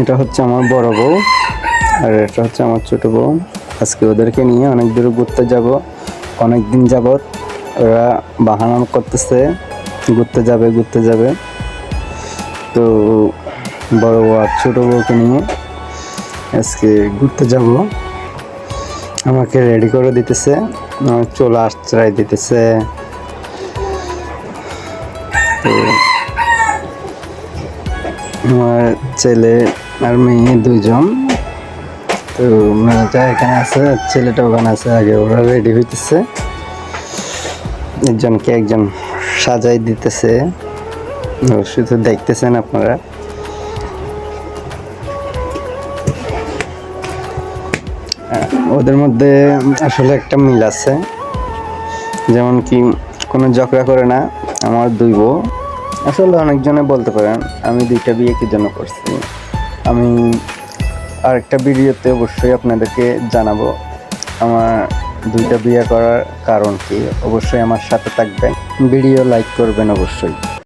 এটা হচ্ছে আমার বড় বউ, আর এটা হচ্ছে আমার ছোট বউ। আজকে ওদেরকে নিয়ে অনেক দূরে ঘুরতে যাব, অনেক দিন যাবত ওরা বাহানা করতেছে, ঘুরতে যাবে ঘুরতে যাবে। তো বড় বউ আর ছোট বউকে নিয়ে আজকে ঘুরতে যাব। আমাকে রেডি করে দিতেছে চুল আশ্রয় দিতেছে। তো আমার ছেলে আর মেয়ে দুইজন। তো মেয়েটা এখানে আছে, ছেলেটা ওখানে আছে, আগে ওরা রেডি হইতেছে। একজনকে একজন সাজাই দিতেছে। শুধু দেখতেছেন আপনারা। ওদের মধ্যে আসলে একটা মিল আছে। যেমন কি কোনো ঝগড়া করে না, আমার দুই বউ। আসলে অনেকজনে বলতে পারেন, আমি দুইটা বিয়ে কী জন্য করছি? আমি আরেকটা ভিডিওতে অবশ্যই আপনাদেরকে জানাব আমার দুইটা বিয়ে করার কারণ কি। অবশ্যই আমার সাথে থাকবেন, ভিডিও লাইক করবেন অবশ্যই।